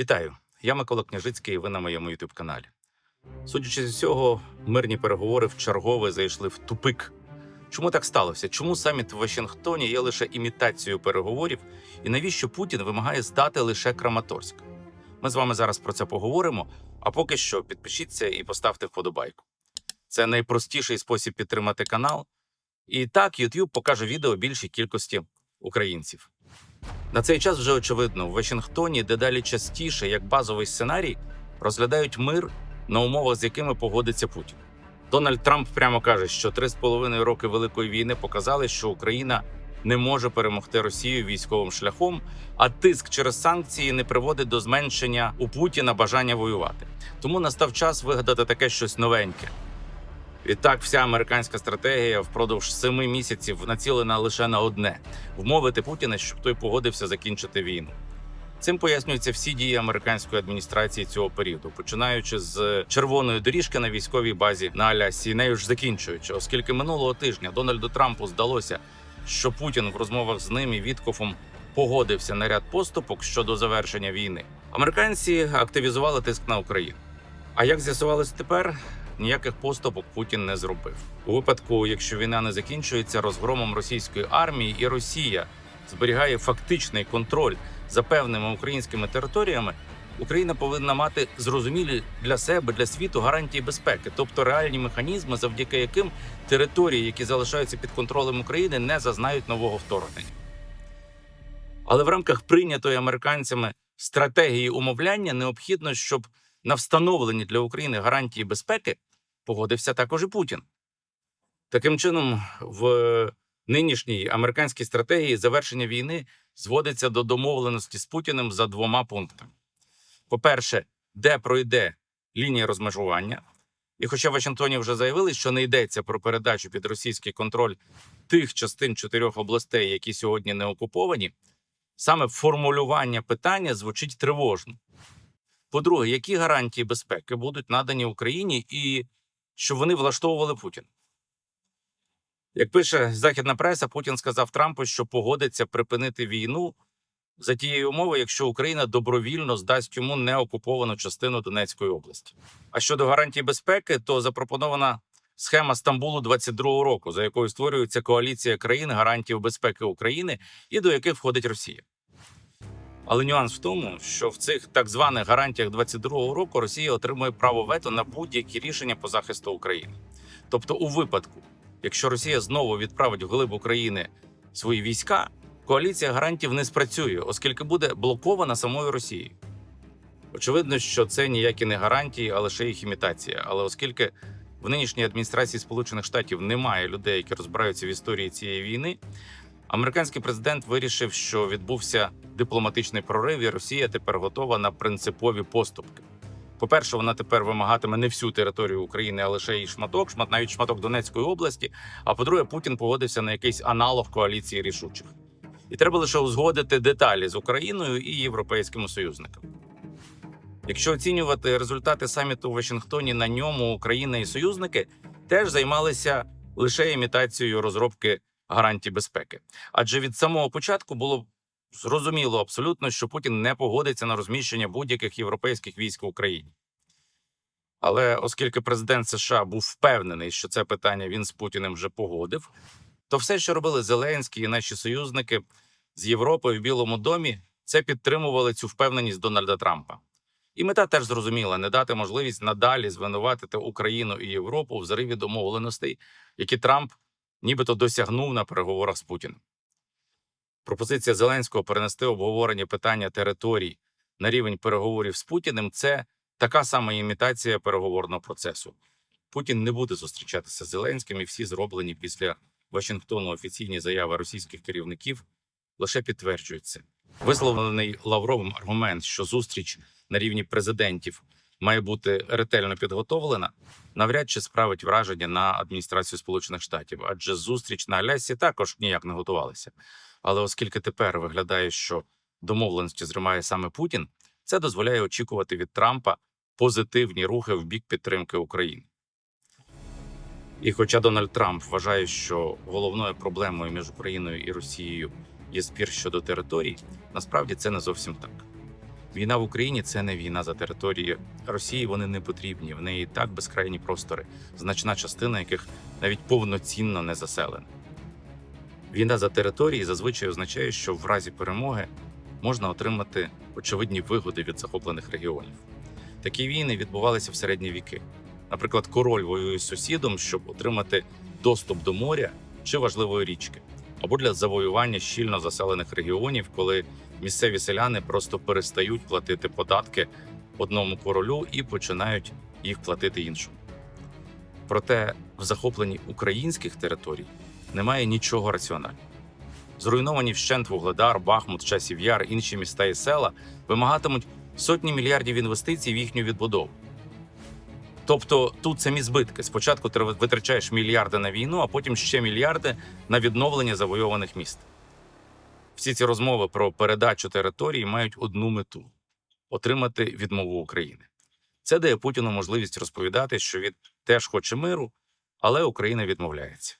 Вітаю! Я Микола Княжицький, і ви на моєму youtube каналі. Судячи з усього, мирні переговори в чергове зайшли в тупик. Чому так сталося? Чому саміт в Вашингтоні є лише імітацією переговорів, і навіщо Путін вимагає здати лише Краматорськ? Ми з вами зараз про це поговоримо. А поки що підпишіться і поставте вподобайку. Це найпростіший спосіб підтримати канал. І так YouTube покаже відео більшій кількості українців. На цей час вже очевидно, в Вашингтоні дедалі частіше, як базовий сценарій, розглядають мир, на умовах, з якими погодиться Путін. Дональд Трамп прямо каже, що три з половиною роки великої війни показали, що Україна не може перемогти Росію військовим шляхом, а тиск через санкції не приводить до зменшення у Путіна бажання воювати. Тому настав час вигадати таке щось новеньке. Відтак, вся американська стратегія впродовж семи місяців націлена лише на одне вмовити Путіна, щоб той погодився закінчити війну. Цим пояснюються всі дії американської адміністрації цього періоду, починаючи з червоної доріжки на військовій базі на Алясі, і нею ж закінчуючи, оскільки минулого тижня Дональду Трампу здалося, що Путін в розмовах з ним і Віткофом погодився на ряд поступок щодо завершення війни. Американці активізували тиск на Україну. А як з'ясувалось тепер, ніяких поступок Путін не зробив. У випадку, якщо війна не закінчується розгромом російської армії, і Росія зберігає фактичний контроль за певними українськими територіями, Україна повинна мати зрозумілі для себе, для світу гарантії безпеки, тобто реальні механізми, завдяки яким території, які залишаються під контролем України, не зазнають нового вторгнення. Але в рамках прийнятої американцями стратегії умовляння необхідно, щоб на встановлені для України гарантії безпеки погодився також і Путін. Таким чином, в нинішній американській стратегії завершення війни зводиться до домовленості з Путіним за двома пунктами: по-перше, де пройде лінія розмежування. І хоча в Вашингтоні вже заявили, що не йдеться про передачу під російський контроль тих частин чотирьох областей, які сьогодні не окуповані, саме формулювання питання звучить тривожно. По-друге, які гарантії безпеки будуть надані Україні і щоб вони влаштовували Путін? Як пише західна преса, Путін сказав Трампу, що погодиться припинити війну за тією умовою, якщо Україна добровільно здасть йому неокуповану частину Донецької області. А щодо гарантій безпеки, то запропонована схема Стамбулу 22-го року, за якою створюється коаліція країн гарантів безпеки України і до яких входить Росія. Але нюанс в тому, що в цих так званих гарантіях 22-го року Росія отримує право вето на будь-які рішення по захисту України. Тобто, у випадку, якщо Росія знову відправить в глиб України свої війська, коаліція гарантів не спрацює, оскільки буде блокована самою Росією. Очевидно, що це ніякі не гарантії, а лише їх імітація. Але оскільки в нинішній адміністрації Сполучених Штатів немає людей, які розбираються в історії цієї війни, американський президент вирішив, що відбувся дипломатичний прорив, і Росія тепер готова на принципові поступки. По-перше, вона тепер вимагатиме не всю територію України, а лише її шматок, шмат навіть шматок Донецької області. А по-друге, Путін погодився на якийсь аналог коаліції рішучих. І треба лише узгодити деталі з Україною і європейськими союзниками. Якщо оцінювати результати саміту у Вашингтоні, на ньому Україна і союзники теж займалися лише імітацією розробки гарантій безпеки. Адже від самого початку було зрозуміло абсолютно, що Путін не погодиться на розміщення будь-яких європейських військ в Україні. Але оскільки президент США був впевнений, що це питання він з Путіним вже погодив, то все, що робили Зеленський і наші союзники з Європою в Білому домі, це підтримували цю впевненість Дональда Трампа. І мета теж зрозуміла не дати можливість надалі звинуватити Україну і Європу в зриві домовленостей, які Трамп нібито досягнув на переговорах з Путіним. Пропозиція Зеленського перенести обговорення питання територій на рівень переговорів з Путіним це така сама імітація переговорного процесу. Путін не буде зустрічатися з Зеленським, і всі зроблені після Вашингтону офіційні заяви російських керівників лише підтверджуються. Висловлений Лавровим аргумент, що зустріч на рівні президентів має бути ретельно підготовлена, навряд чи справить враження на адміністрацію Сполучених Штатів, адже зустріч на Алясі також ніяк не готувалася. Але оскільки тепер виглядає, що домовленості зримає саме Путін, це дозволяє очікувати від Трампа позитивні рухи в бік підтримки України. І хоча Дональд Трамп вважає, що головною проблемою між Україною і Росією є спір щодо територій, насправді це не зовсім так. Війна в Україні це не війна за території Росії. Вони не потрібні. В неї так безкрайні простори, значна частина яких навіть повноцінно не заселена. Війна за території зазвичай означає, що в разі перемоги можна отримати очевидні вигоди від захоплених регіонів. Такі війни відбувалися в середні віки. Наприклад, король воює з сусідом, щоб отримати доступ до моря чи важливої річки, або для завоювання щільно заселених регіонів, коли місцеві селяни просто перестають платити податки одному королю і починають їх платити іншому. Проте в захопленні українських територій немає нічого раціонального. Зруйновані вщент Вугледар, Бахмут, Часів Яр, інші міста і села вимагатимуть сотні мільярдів інвестицій в їхню відбудову. Тобто тут самі збитки. Спочатку ти витрачаєш мільярди на війну, а потім ще мільярди на відновлення завойованих міст. Всі ці розмови про передачу території мають одну мету отримати відмову України. Це дає Путіну можливість розповідати, що він теж хоче миру, але Україна відмовляється.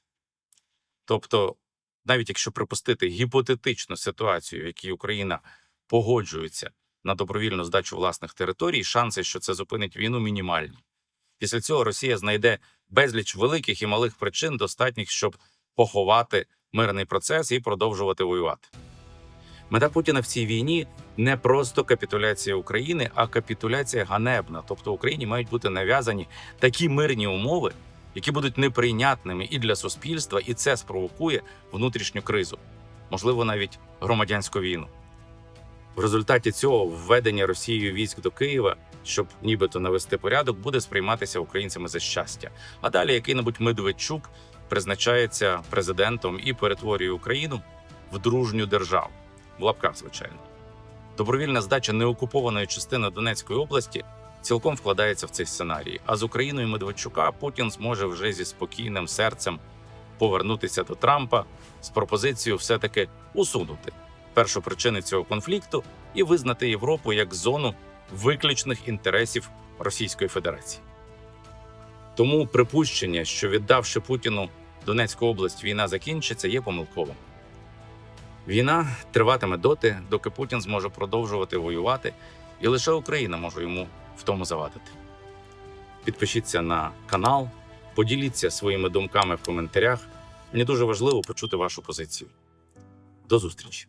Тобто, навіть якщо припустити гіпотетичну ситуацію, в якій Україна погоджується на добровільну здачу власних територій, шанси, що це зупинить війну, мінімальні. Після цього Росія знайде безліч великих і малих причин, достатніх, щоб поховати мирний процес і продовжувати воювати. Мета Путіна в цій війні не просто капітуляція України, а капітуляція ганебна. Тобто Україні мають бути нав'язані такі мирні умови, які будуть неприйнятними і для суспільства, і це спровокує внутрішню кризу, можливо, навіть громадянську війну. В результаті цього введення Росією військ до Києва, щоб нібито навести порядок, буде сприйматися українцями за щастя. А далі який-небудь Медведчук призначається президентом і перетворює Україну в дружню державу в лапках, звичайно. Добровільна здача неокупованої частини Донецької області цілком вкладається в цей сценарій. А з Україною Медведчука Путін зможе вже зі спокійним серцем повернутися до Трампа з пропозицією все-таки усунути першопричини цього конфлікту і визнати Європу як зону виключних інтересів Російської Федерації. Тому припущення, що віддавши Путіну Донецьку область, війна закінчиться, є помилковим. Війна триватиме доти, доки Путін зможе продовжувати воювати, і лише Україна може йому в тому завадити. Підпишіться на канал, поділіться своїми думками в коментарях. Мені дуже важливо почути вашу позицію. До зустрічі!